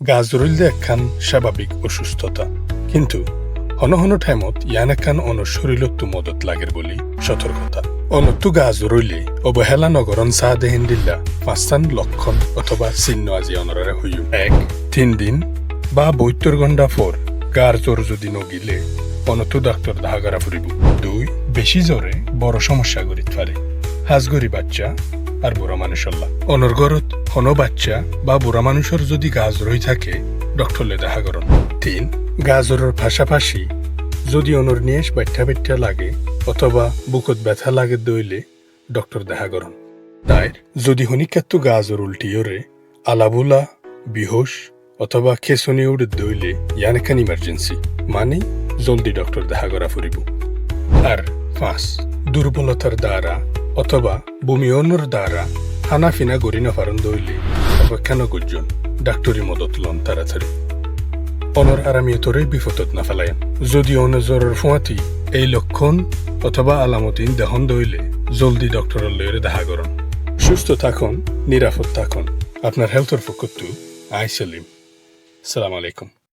গাজরুল একখান স্বাভাবিক অসুস্থতা। কিন্তু হন হন টাইমত ইয়ান একখান অনর শরীরতো মদত লাগের বলি সতর্কতা। অনত্তু গাজরুলে অবহেলা নগরন চাহ দেহেন দিল্লা পাঁচটান লক্ষণ অথবা চিহ্ন আজি অনরে হইও এক, তিন দিন বা বৈত্তর ঘণ্টা ফর গার জ্বর যদি নগিলে অনতু ডাক্তার দাহা করা ফুরিব দুই, বেশি জ্বরে বড় সমস্যা করিত পারে হাজগরি বাচ্চা আর বুড়া মানুষল্লা অনর্গরত হন বাচ্চা বা বুড়া মানুষের যদি গাজ রই থাকে ডক্টরলে দেখা করন তিন, গাজরের পাশাপাশি যদি অনর নিয়েস বাচ্চা বাচ্চা লাগে অথবা বুকত ব্যথা লাগে দইলে, ডক্টর দেখা করন তাই যদি হনিকাত্তু গাজর উল্টিয়রে আলাবুলা বিহোশ অথবা খেসনি উড়ে দইলে, ইয়ানেকান ইমার্জেন্সি মানে জলদি ডক্টর দেখা করা ফুরিব। আর পাঁচ, দুর্বলতার দ্বারা অথবা বমিয়নের দ্বারা হানাফিনা গড়ি নফারণ দইলে। অপেক্ষা নগর্জন ডাক্তরি মদত লন তাড়াতাড়ি। অনর আরামিয়তরে বিপদত না ফেলায়েন যদি অনজরের ফুয়াতি এই লক্ষণ অথবা আলামতিন দেহন দইলে জলদি ডক্টরের লয়ের দেখা করুন সুস্থ থাকুন, নিরাপদ থাকুন। আপনার হেলথের পক্ষত্তু আই সেলিম সালাম আলাইকুম।